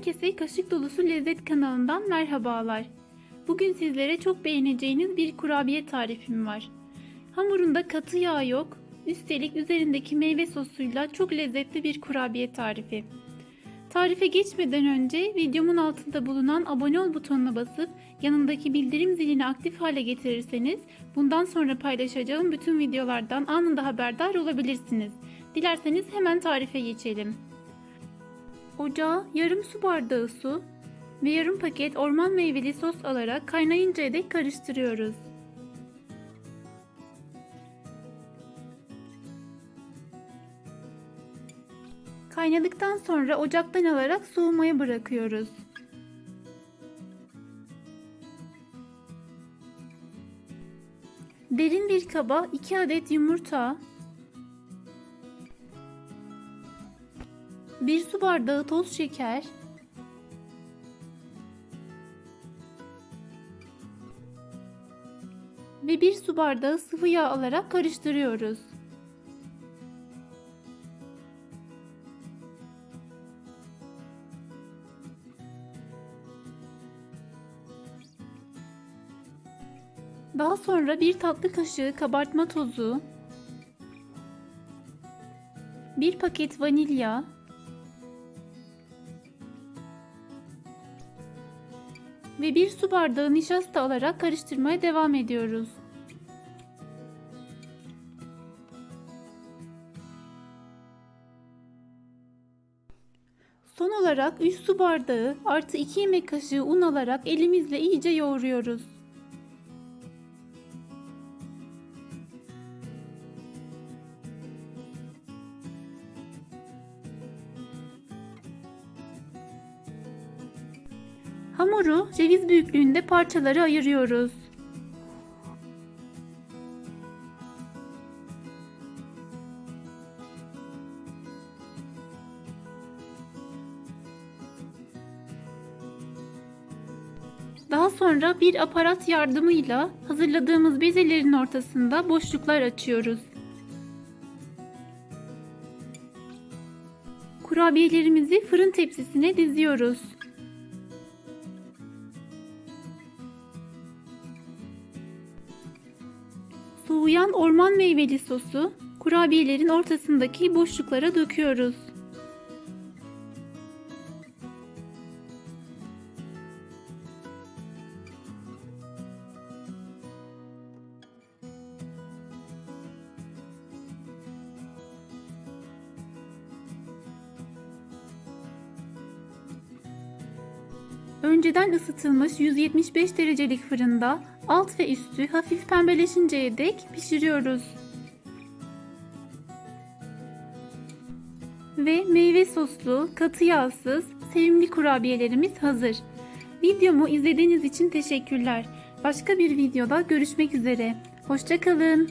Herkese Kaşık Dolusu Lezzet kanalından merhabalar. Bugün sizlere çok beğeneceğiniz bir kurabiye tarifim var. Hamurunda katı yağ yok, üstelik üzerindeki meyve sosuyla çok lezzetli bir kurabiye tarifi. Tarife geçmeden önce videomun altında bulunan abone ol butonuna basıp yanındaki bildirim zilini aktif hale getirirseniz bundan sonra paylaşacağım bütün videolardan anında haberdar olabilirsiniz. Dilerseniz hemen tarife geçelim. Ocağa yarım su bardağı su ve yarım paket orman meyveli sos alarak kaynayıncaya dek karıştırıyoruz. Kaynadıktan sonra ocaktan alarak soğumaya bırakıyoruz. Derin bir kaba 2 adet yumurta, 1 su bardağı toz şeker, ve 1 su bardağı sıvı yağ alarak karıştırıyoruz. Daha sonra bir tatlı kaşığı kabartma tozu, bir paket vanilya, ve bir su bardağı nişasta alarak karıştırmaya devam ediyoruz. Son olarak 3 su bardağı artı 2 yemek kaşığı un alarak elimizle iyice yoğuruyoruz. Hamuru ceviz büyüklüğünde parçalara ayırıyoruz. Daha sonra bir aparat yardımıyla hazırladığımız bezelerin ortasında boşluklar açıyoruz. Kurabiyelerimizi fırın tepsisine diziyoruz. Soğuyan orman meyveli sosu kurabiyelerin ortasındaki boşluklara döküyoruz. Önceden ısıtılmış 175 derecelik fırında alt ve üstü hafif pembeleşinceye dek pişiriyoruz. Ve meyve soslu, katı yağsız, sevimli kurabiyelerimiz hazır. Videomu izlediğiniz için teşekkürler. Başka bir videoda görüşmek üzere. Hoşçakalın.